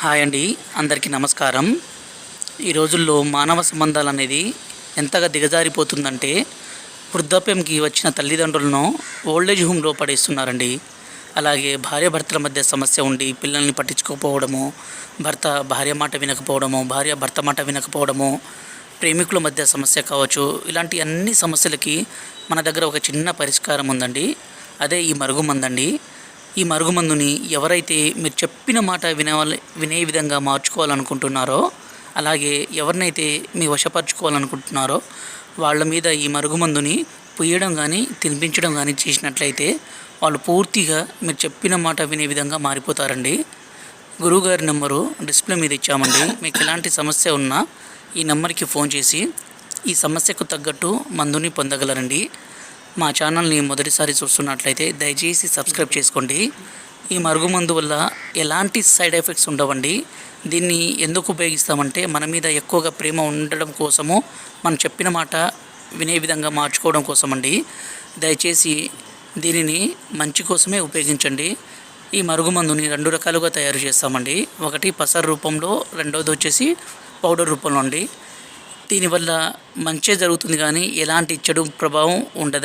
Hi అండి అందరికీ నమస్కారం. ఈ రోజుల్లో మానవ సంబంధాలు అనేది ఎంతగా దిగజారిపోతుందంటే వృద్ధాప్యంకి వచ్చిన తల్లిదండ్రులను ఓల్డేజ్ హోమ్లో పడేస్తున్నారండి. అలాగే భార్య భర్తల మధ్య సమస్య ఉండి పిల్లల్ని పట్టించుకోకపోవడము భర్త భార్య మాట వినకపోవడము భార్య భర్త మాట వినకపోవడము ప్రేమికుల మధ్య సమస్య కావచ్చు ఇలాంటి అన్ని సమస్యలకి మన దగ్గర ఒక చిన్న పరిష్కారం ఉందండి. అదే ఈ మరుగుమందండి ఈ మరుగుమందుని ఎవరైతే మీరు చెప్పిన మాట వినవాలి వినే విధంగా మార్చుకోవాలనుకుంటున్నారో అలాగే ఎవరినైతే మీ వశపరచుకోవాలనుకుంటున్నారో వాళ్ళ మీద ఈ మరుగుమందుని పుయ్యడం కానీ తినిపించడం కానీ చేసినట్లయితే వాళ్ళు పూర్తిగా మీరు చెప్పిన మాట వినే విధంగా మారిపోతారండి. గురువుగారి నెంబరు డిస్ప్లే మీద ఇచ్చామండి. మీకు ఎలాంటి సమస్య ఉన్నా ఈ నెంబర్కి ఫోన్ చేసి ఈ సమస్యకు తగ్గట్టు మందుని పొందగలరండి. మా ఛానల్ని మొదటిసారి చూస్తున్నట్లయితే దయచేసి సబ్స్క్రైబ్ చేసుకోండి. ఈ మరుగుమందు వల్ల ఎలాంటి సైడ్ ఎఫెక్ట్స్ ఉండవండి. దీన్ని ఎందుకు ఉపయోగిస్తామంటే మన మీద ఎక్కువగా ప్రేమ ఉండడం కోసము మనం చెప్పిన మాట వినే విధంగా మార్చుకోవడం కోసమండి. దయచేసి దీనిని మంచి కోసమే ఉపయోగించండి. ఈ మరుగుమందుని రెండు రకాలుగా తయారు చేస్తామండి. ఒకటి పసర్ రూపంలో రెండవది వచ్చేసి పౌడర్ రూపంలో అండి. దీనివల్ల మంచే జరుగుతుంది కానీ ఎలాంటి చెడు ప్రభావం ఉండదు.